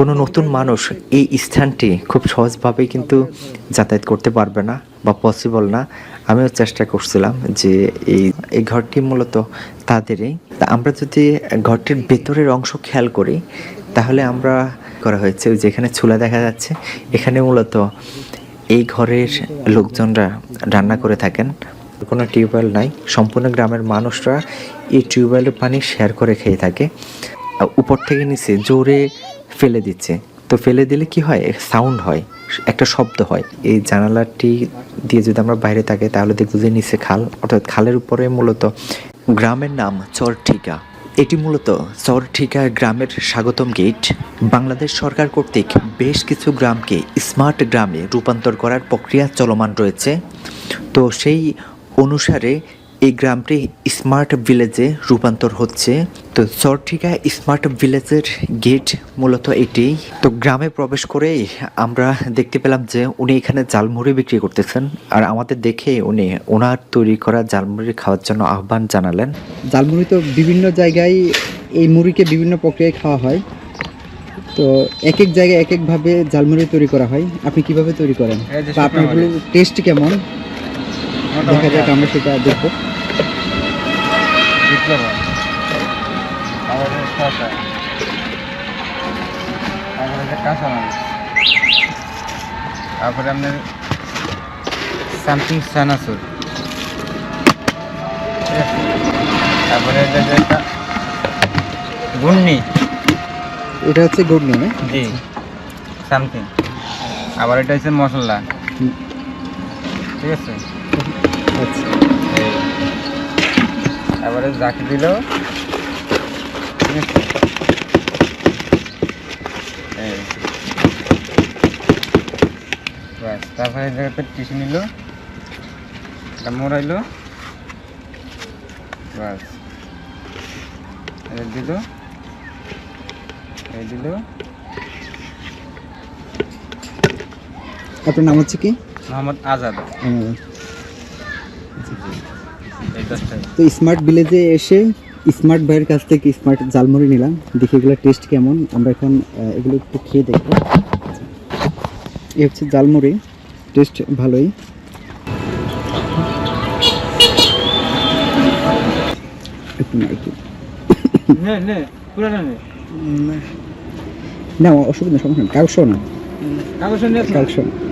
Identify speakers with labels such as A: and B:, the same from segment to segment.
A: কোনো নতুন মানুষ এই স্থানটি খুব সহজভাবেই কিন্তু যাতায়াত করতে পারবে না বা পসিবল না। আমিও চেষ্টা করছিলাম যে এই এই ঘরটি মূলত তাদেরই। তা আমরা যদি ঘরটির ভেতরের অংশ খেয়াল করি, তাহলে আমরা করা হয়েছে ওই যেখানে চুলা দেখা যাচ্ছে, এখানে মূলত এই ঘরের লোকজনরা রান্না করে থাকেন। কোনো টিউবওয়েল নাই, সম্পূর্ণ গ্রামের মানুষরা এই টিউবওয়েলের পানি শেয়ার করে খেয়ে থাকে। উপর থেকে নিচে জোরে ফেলে দিচ্ছে। তো ফেলে দিলে কি হয়? সাউন্ড হয়, একটা শব্দ হয়। এই জানালাটি দিয়ে যদি আমরা বাইরে থাকি তাহলে দেখব যে নিচে খাল, অর্থাৎ খালের উপরে মূলত গ্রামের নাম চরঠিকা। এটি মূলত চরঠিকা গ্রামের স্বাগতম গেট। বাংলাদেশ সরকার কর্তৃক বেশ কিছু গ্রামকে স্মার্ট গ্রামে রূপান্তর করার প্রক্রিয়া চলমান রয়েছে। তো সেই অনুসারে এই গ্রামটি স্মার্ট ভিলেজে রূপান্তর হচ্ছে। তো চরঠিকা স্মার্ট ভিলেজের গেট মূলত এটি। তো গ্রামে প্রবেশ করেই আমরা দেখতে পেলাম যে উনি এখানে জালমুড়ি বিক্রি করতেছেন আর আমাদের দেখে উনি ওনার তৈরি করা জালমুড়ি খাওয়ার জন্য আহ্বান জানালেন।
B: জালমুড়ি তো বিভিন্ন জায়গায় এই মুড়িকে বিভিন্ন প্রক্রিয়ায় খাওয়া হয়। তো এক এক জায়গায় এক একভাবে জালমুড়ি তৈরি করা হয়। আপনি কীভাবে তৈরি করেন? বা আপনার টেস্ট কেমন? দেখা যাক আমরা সেটা দেখব।
C: শসা তারপরে যে তারপরে আপনার সামথিং সানাসুর। তারপরে এটা যে একটা গুন্নি
B: এটা হচ্ছে না?
C: জি। সামথিং আবার এটা হচ্ছে মশলা। ঠিক আছে?
B: আচ্ছা।
C: তারপরে জাকি দিল। ব্যাস তারপরে এই জায়গাতে টিসু নিল। এটা মোড়াইলো। ব্যাস। এই দিল। এই দিল।
B: আপনার নাম হচ্ছে কি?
C: মোহাম্মদ আজাদ।
B: তো স্মার্ট ভিলেজে এসে স্মার্ট ভাইয়ের কাছ থেকে স্মার্ট জালমুড়ি নিলাম। দেখি এগুলো টেস্ট কেমন। আমরা এখন এগুলো একটু খেয়ে দেখব। এই হচ্ছে জালমুড়ি টেস্ট ভালোই। না অসুবিধা সমস্যা কালসো না
C: কাগজ নিয়ে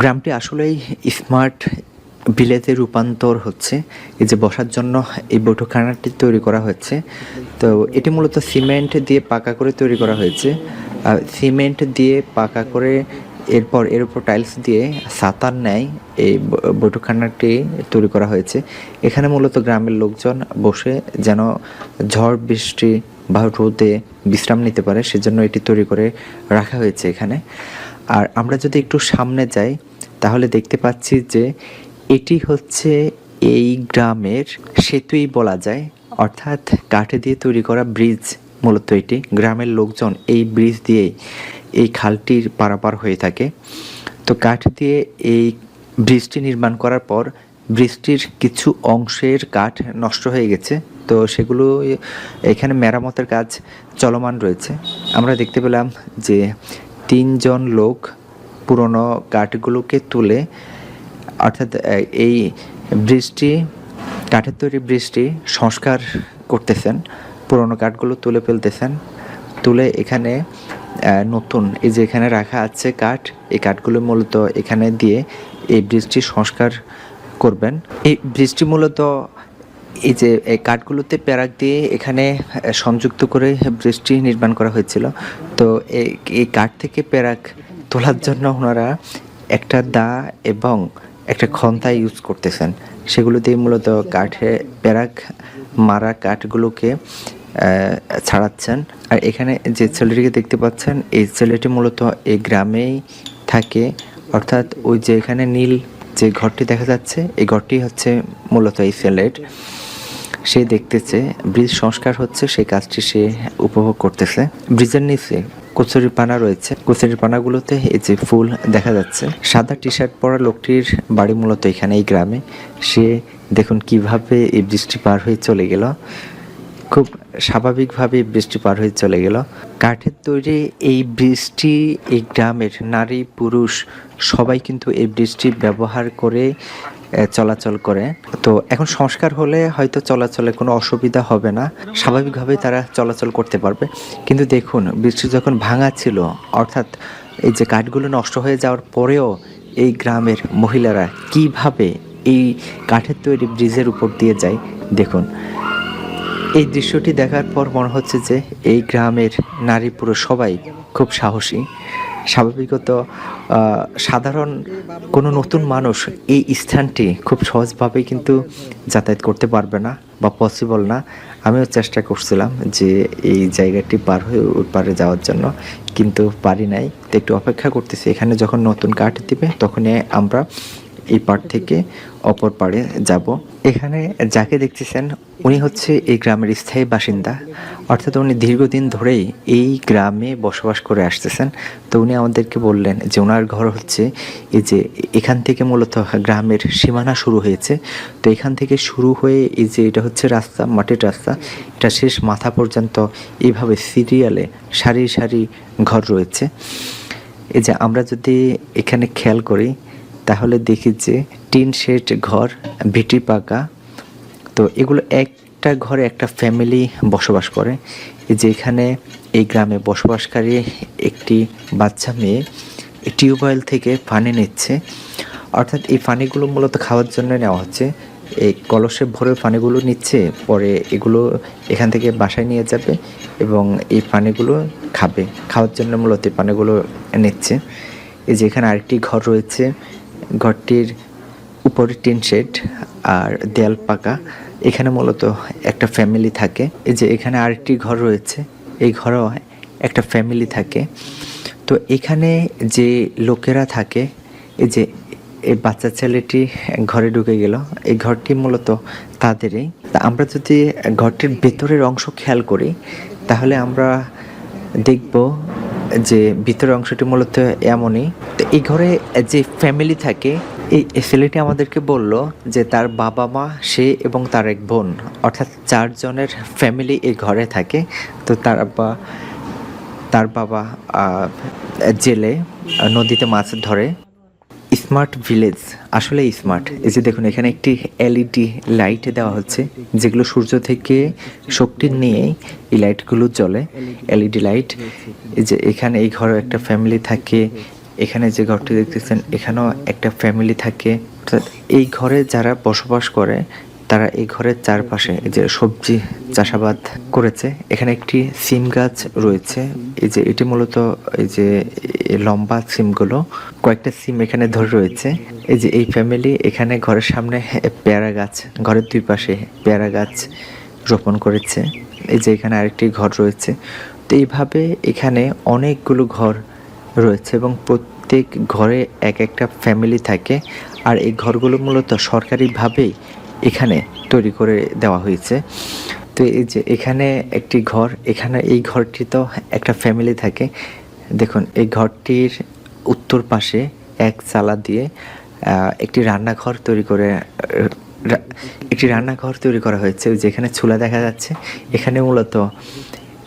A: গ্রামটি আসলেই স্মার্ট ভিলেজে রূপান্তর হচ্ছে। এই যে বসার জন্য এই বৈঠকখানাটি তৈরি করা হয়েছে তো এটি মূলত সিমেন্ট দিয়ে পাকা করে তৈরি করা হয়েছে। সিমেন্ট দিয়ে পাকা করে এরপর এর উপর টাইলস দিয়ে সাতার নেয় এই বৈঠকখানাটি তৈরি করা হয়েছে। এখানে মূলত গ্রামের লোকজন বসে যেন ঝড়, বৃষ্টি বা রোদে বিশ্রাম নিতে পারে, সেজন্য এটি তৈরি করে রাখা হয়েছে এখানে। আর আমরা যদি একটু সামনে যাই তাহলে দেখতে পাচ্ছি যে এটি হচ্ছে এই গ্রামের সেতুই বলা যায়। অর্থাৎ কাঠে দিয়ে তৈরি করা ব্রিজ মূলত এটি। গ্রামের লোকজন এই ব্রিজ দিয়ে এই খালটির পারাপার হয়ে থাকে। তো কাঠ দিয়ে এই ব্রিজটি নির্মাণ করার পর ব্রিজটির কিছু অংশের কাঠ নষ্ট হয়ে গেছে। তো সেগুলো এখানে মেরামতের কাজ চলমান রয়েছে। আমরা দেখতে পেলাম যে তিনজন লোক পুরনো কাঠগুলোকে তুলে, অর্থাৎ এই ব্রিজটি কাঠের তৈরি ব্রিজটি সংস্কার করতেছেন, পুরনো কাঠগুলো তুলে ফেলতেছেন, তুলে এখানে নতুন, এই যে এখানে রাখা আছে কাঠ, এই কাঠগুলো মূলত এখানে দিয়ে এই ব্রিজটি সংস্কার করবেন। এই ব্রিজটি মূলত এই যে, এই কাঠগুলোতে প্যারাক দিয়ে এখানে সংযুক্ত করে ব্রিজটি নির্মাণ করা হয়েছিল। তো এই- কাঠ থেকে প্যারাক তোলার জন্য ওনারা একটা দা এবং একটা খন্তা ইউজ করতেছেন। সেগুলো দিয়ে মূলত কাঠে প্যারাক মারা কাঠগুলোকে ছাড়াচ্ছেন। আর এখানে যে ছেলেটিকে দেখতে পাচ্ছেন, এই ছেলেটি মূলত এই গ্রামেই থাকে। অর্থাৎ ওই যে এখানে নীল যে ঘরটি দেখা যাচ্ছে, এই ঘরটি হচ্ছে মূলত এই ছেলের। সে দেখতেছে, ব্রিজ সংস্কার হচ্ছে, সেই কাজটি সে উপভোগ করতেছে। ব্রিজের নিচে কচুরিপানা রয়েছে। কচুরিপানাগুলোতে এই যে ফুল দেখা যাচ্ছে। সাদা টি শার্ট পরা লোকটির বাড়ি মূলত এখানে এই গ্রামে। সে দেখুন কীভাবে এই বৃষ্টি পার হয়ে চলে গেল। খুব স্বাভাবিকভাবে বৃষ্টি পার হয়ে চলে গেল। কাঠের তৈরি এই বৃষ্টি এই গ্রামের নারী পুরুষ সবাই কিন্তু এই বৃষ্টি ব্যবহার করে চলাচল করে। তো এখন সংস্কার হলে হয়তো চলাচলে কোনো অসুবিধা হবে না। স্বাভাবিকভাবে তারা চলাচল করতে পারবে। কিন্তু দেখুন, বৃষ্টি যখন ভাঙা ছিল অর্থাৎ এই যে কাঠগুলো নষ্ট হয়ে যাওয়ার পরেও এই গ্রামের মহিলারা কীভাবে এই কাঠের তৈরি ব্রিজের উপর দিয়ে যায়, দেখুন। এই দৃশ্যটি দেখার পর মনে হচ্ছে যে এই গ্রামের নারী পুরুষ সবাই খুব সাহসী। স্বাভাবিকত সাধারণ কোনো নতুন মানুষ এই স্থানটি খুব সহজভাবেই কিন্তু যাতায়াত করতে পারবে না বা পসিবল না। আমিও চেষ্টা করছিলাম যে এই জায়গাটি পার হয়ে পারে যাওয়ার জন্য, কিন্তু পারি নাই। তো একটু অপেক্ষা করতেছি, এখানে যখন নতুন কাঠ দিবে, তখনই আমরা এই পার থেকে অপর পাড়ে যাব। এখানে যাকে দেখতেছেন, উনি হচ্ছে এই গ্রামের স্থায়ী বাসিন্দা। অর্থাৎ উনি দীর্ঘদিন ধরেই এই গ্রামে বসবাস করে আসতেছেন। তো উনি আমাদেরকে বললেন যে ওনার ঘর হচ্ছে এই যে এখান থেকে মূলত গ্রামের সীমানা শুরু হয়েছে। তো এখান থেকে শুরু হয়ে এই যে এটা হচ্ছে রাস্তা, মাটির রাস্তা, এটা শেষ মাথা পর্যন্ত এইভাবে সিরিয়ালে সারি সারি ঘর রয়েছে। এই যে আমরা যদি এখানে খেয়াল করি তাহলে দেখি যে টিন শেড ঘর, ভিটি পাকা। তো এগুলো একটা ঘরে একটা ফ্যামিলি বসবাস করে। এই যে এখানে এই গ্রামে বসবাসকারী একটি বাচ্চা মেয়ে টিউবওয়েল থেকে পানি নিচ্ছে। অর্থাৎ এই পানিগুলো মূলত খাওয়ার জন্য নেওয়া হচ্ছে। এই কলসে ভরে পানিগুলো নিচ্ছে, পরে এগুলো এখান থেকে বাসায় নিয়ে যাবে এবং এই পানিগুলো খাবে। খাওয়ার জন্য মূলত এই পানিগুলো নিচ্ছে। এই যে এখানে আরেকটি ঘর রয়েছে ঘরটির উপরে টিন শেড আর দেয়াল পাকা। এখানে মূলত একটা ফ্যামিলি থাকে। এই যে এখানে আরেকটি ঘর রয়েছে, এই ঘরেও একটা ফ্যামিলি থাকে। তো এখানে যে লোকেরা থাকে, এই যে এই বাচ্চা ছেলেটি ঘরে ঢুকে গেল, এই ঘরটি মূলত তাদেরই। তা আমরা যদি ঘরটির ভেতরের অংশ খেয়াল করি, তাহলে আমরা দেখব যে ভিতরের অংশটি মূলত এমনই। তো এই ঘরে যে ফ্যামিলি থাকে, এই ছেলেটি আমাদেরকে বলল যে তার বাবা মা, সে এবং তার এক বোন, অর্থাৎ চারজনের ফ্যামিলি এই ঘরে থাকে। তো তার বা তার বাবা জেলে, নদীতে মাছ ধরে। স্মার্ট ভিলেজ আসলে স্মার্ট। এই যে দেখুন, এখানে একটি এলইডি লাইট দেওয়া হচ্ছে, যেগুলো সূর্য থেকে শক্তি নিয়ে এই লাইটগুলো জ্বলে, এলইডি লাইট। এই যে এখানে এই ঘরে একটা ফ্যামিলি থাকে, এখানে যে ঘরটি দেখতেছেন, এখানেও একটা ফ্যামিলি থাকে। অর্থাৎ এই ঘরে যারা বসবাস করে তারা এই ঘরের চারপাশে যে সবজি চাষাবাদ করেছে। এখানে একটি সিম গাছ রয়েছে। এই যে এটি মূলত এই যে লম্বা সিমগুলো, কয়েকটা সিম এখানে ধরে রয়েছে। এই যে এই ফ্যামিলি এখানে ঘরের সামনে পেয়ারা গাছ, ঘরের দুই পাশে পেয়ারা গাছ রোপণ করেছে। এই যে এখানে আরেকটি ঘর রয়েছে। তো এইভাবে এখানে অনেকগুলো ঘর রয়েছে এবং প্রত্যেক ঘরে এক একটা ফ্যামিলি থাকে। আর এই ঘরগুলো মূলত সরকারিভাবেই এখানে তৈরি করে দেওয়া হয়েছে। তো এই যে এখানে একটি ঘর, এখানে এই ঘরটি তো একটা ফ্যামিলি থাকে। দেখুন, এই ঘরটির উত্তর পাশে এক চালা দিয়ে একটি রান্নাঘর তৈরি করে একটি রান্নাঘর তৈরি করা হয়েছে যেখানে চুলা দেখা যাচ্ছে। এখানে মূলত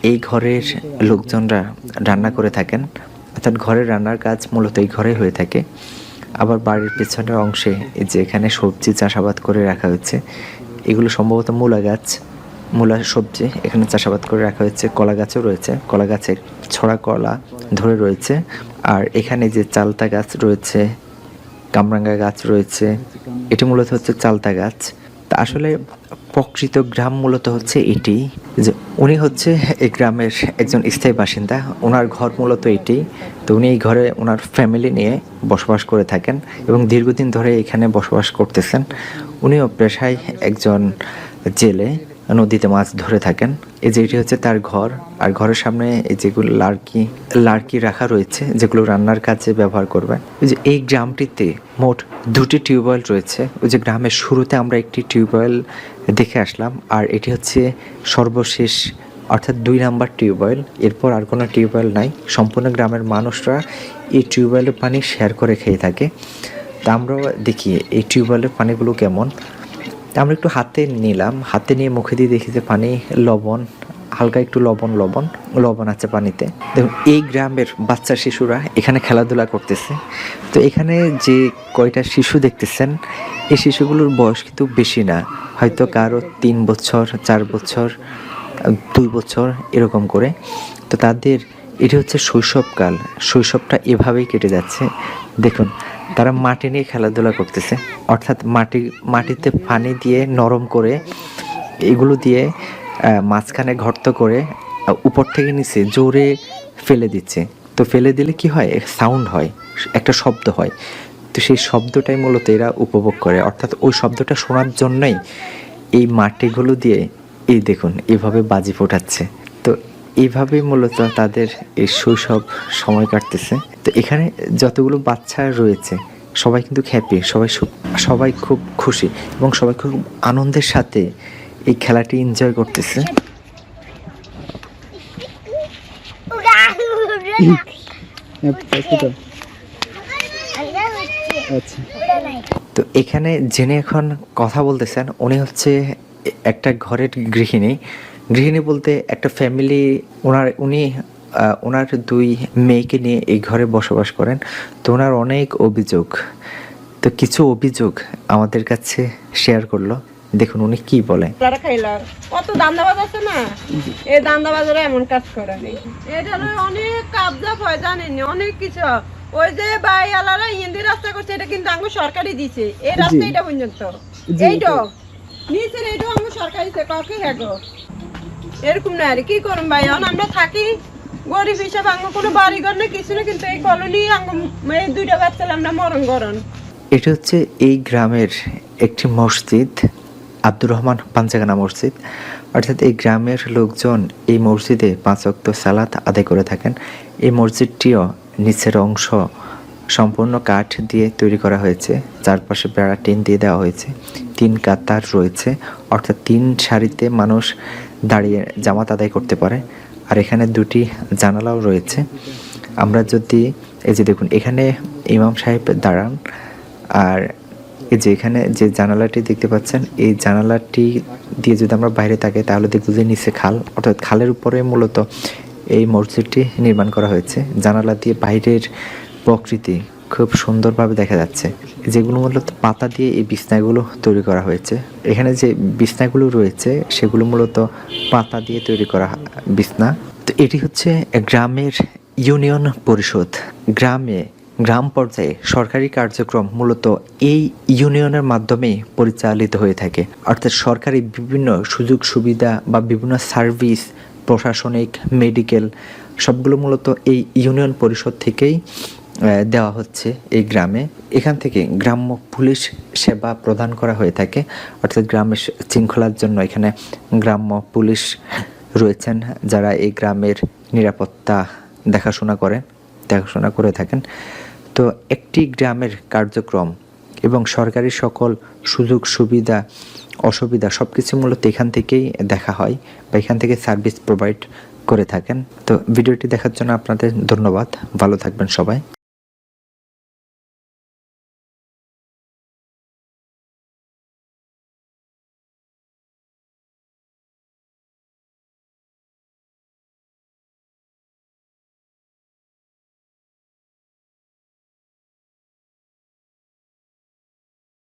A: এই ঘরের লোকজনরা রান্না করে থাকেন। অর্থাৎ ঘরের রান্নার কাজ মূলত এই ঘরে হয়ে থাকে। আবার বাড়ির পেছনের অংশে যে এখানে সবজি চাষাবাদ করে রাখা হয়েছে, এগুলো সম্ভবত মূলা গাছ, মূলা সবজি এখানে চাষাবাদ করে রাখা হয়েছে, কলা গাছও রয়েছে, কলা গাছের ছড়া কলা ধরে রয়েছে, আর এখানে যে চালতা গাছ রয়েছে, কামরাঙ্গা গাছ রয়েছে, এটি মূলত হচ্ছে চালতা গাছ। আসলে প্রকৃত গ্রাম মূলত হচ্ছে এটি, যে উনি হচ্ছে এই গ্রামের একজন স্থায়ী বাসিন্দা ওনার ঘর মূলত এটি। তো উনি এই ঘরে ওনার ফ্যামিলি নিয়ে বসবাস করে থাকেন এবং দীর্ঘদিন ধরে এখানে বসবাস করতেছেন। উনিও পেশায় একজন জেলে। নদীতে মাছ ধরে থাকেন। এই যে এটি হচ্ছে তার ঘর। আর ঘরের সামনে এই যেগুলো লার্কি লার্কি রাখা রয়েছে, যেগুলো রান্নার কাজে ব্যবহার করবেন। ওই যে এই গ্রামটিতে মোট দুটি টিউবওয়েল রয়েছে। ওই যে গ্রামের শুরুতে আমরা একটি টিউবওয়েল দেখে আসলাম। আর এটি হচ্ছে সর্বশেষ, অর্থাৎ দুই নাম্বার টিউবওয়েল। এরপর আর কোনো টিউবওয়েল নাই। সম্পূর্ণ গ্রামের মানুষরা এই টিউবওয়েলের পানি শেয়ার করে খেয়ে থাকে। তা আমরাও দেখি এই টিউবওয়েলের পানিগুলো কেমন। আমরা একটু হাতে নিলাম। হাতে নিয়ে মুখে দিয়ে দেখি যে পানি লবণ, হালকা একটু লবণ লবণ লবণ আছে পানিতে। দেখুন, এই গ্রামের বাচ্চা শিশুরা এখানে খেলাধুলা করতেছে। তো এখানে যে কয়টা শিশু দেখতেছেন, এই শিশুগুলোর বয়স কিন্তু বেশি না। হয়তো কারও তিন বছর, চার বছর, দুই বছর, এরকম করে। তো তাদের, এটি হচ্ছে শৈশবকাল। শৈশবটা এভাবেই কেটে যাচ্ছে। দেখুন তারা মাটি নিয়ে খেলাধুলা করতেছে। অর্থাৎ মাটি, মাটিতে পানি দিয়ে নরম করে এগুলো দিয়ে মাঝখানে গর্ত করে উপর থেকে নিচে জোরে ফেলে দিচ্ছে। তো ফেলে দিলে কি হয়? সাউন্ড হয়, একটা শব্দ হয়। তো সেই শব্দটাই মূলত এরা উপভোগ করে। অর্থাৎ ওই শব্দটা শোনার জন্যই এই মাটিগুলো দিয়ে, এই দেখুন, এভাবে বাজি ফোটাচ্ছে। এইভাবে মূলত তাদের এই শৈশব সময় কাটতেছে। তো এখানে যতগুলো বাচ্চা রয়েছে, সবাই কিন্তু হ্যাপি সবাই সবাই খুব খুশি এবং সবাই খুব আনন্দের সাথে এই খেলাটি এনজয় করতেছে।
B: তো
A: এখানে যিনি এখন কথা বলতেছেন, উনি হচ্ছে একটা ঘরের গৃহিণী। গৃহিণী বলতে একটা ফ্যামিলি ওনার উনি ওনার দুই মেয়েকে নিয়ে এই ঘরে বসবাস করেন। তো ওনার অনেক অভিযোগ। তো কিছু অভিযোগ আমাদের কাছে শেয়ার করল। দেখুন উনি কি বলে
D: তারা খাইলাম কত দান্দাবাজ আছে না? এই দান্দাবাজরা এমন কাজ করে। নেই এটা অনেক কাবজাব হয় জানেন অনেক কিছু। ওই যে বাই আলারা হিন্দি রাস্তা করছে এটা কিন্তু আঙ্গু সরকারি দিছে। এই রাস্তা এটা পর্যন্ত। এইটো। নিচের এইটো আঙ্গু সরকারি কাকে হ্যাগো এরকম না আর কি করুন ভাই? এখন আমরা থাকি, গরিব হিসাবে আঙ্গু কোনো বাড়ি ঘর না কিছু না কিন্তু এই কলোনি আঙ্গু এই দুইটা বাচ্চা আমরা মরণ গরণ।
A: এটা হচ্ছে এই গ্রামের একটি মসজিদ, আব্দুর রহমান পাঞ্জাগানা মসজিদ। অর্থাৎ এই গ্রামের লোকজন এই মসজিদে পাঁচ অক্ত সালাত আদায় করে থাকেন। এই মসজিদটিও নিচের অংশ সম্পূর্ণ কাঠ দিয়ে তৈরি করা হয়েছে চারপাশে বেড়া টিন দিয়ে দেওয়া হয়েছে, তিন কাতার রয়েছে, অর্থাৎ তিন সারিতে মানুষ দাঁড়িয়ে জামাত আদায় করতে পারে। আর এখানে দুটি জানালাও রয়েছে। আমরা যদি, এই যে দেখুন, এখানে ইমাম সাহেব দাঁড়ান। আর এই যে এখানে যে জানালাটি দেখতে পাচ্ছেন, এই জানালাটি দিয়ে যদি আমরা বাইরে তাকাই, তাহলে দেখব যে নিচে খাল। অর্থাৎ খালের উপরে মূলত এই মসজিদটি নির্মাণ করা হয়েছে। জানালা দিয়ে বাইরের প্রকৃতি খুব সুন্দরভাবে দেখা যাচ্ছে। যেগুলো মূলত পাতা দিয়ে এই বিছনাগুলো তৈরি করা হয়েছে। এখানে যে বিছনাগুলো রয়েছে, সেগুলো মূলত পাতা দিয়ে তৈরি করা বিছনা। তো এটি হচ্ছে গ্রামের ইউনিয়ন পরিষদ। গ্রামে, গ্রাম পর্যায়ে সরকারি কার্যক্রম মূলত এই ইউনিয়নের মাধ্যমে পরিচালিত হয়ে থাকে। অর্থাৎ সরকারি বিভিন্ন সুযোগ সুবিধা বা বিভিন্ন সার্ভিস, প্রশাসনিক, মেডিকেল, সবগুলো মূলত এই ইউনিয়ন পরিষদ থেকেই দেওয়া হচ্ছে এই গ্রামে। এখান থেকে গ্রাম্য পুলিশ সেবা প্রদান করা হয়ে থাকে। অর্থাৎ গ্রামের শৃঙ্খলার জন্য এখানে গ্রাম্য পুলিশ রয়েছেন যারা এই গ্রামের নিরাপত্তা দেখাশোনা করেন, দেখাশোনা করে থাকেন। তো একটি গ্রামের কার্যক্রম এবং সরকারি সকল সুযোগ, সুবিধা, অসুবিধা সব কিছু মূলত এখান থেকেই দেখা হয় বা এখান থেকে সার্ভিস প্রোভাইড করে থাকেন। তো ভিডিওটি দেখার জন্য আপনাদের ধন্যবাদ। ভালো থাকবেন সবাই।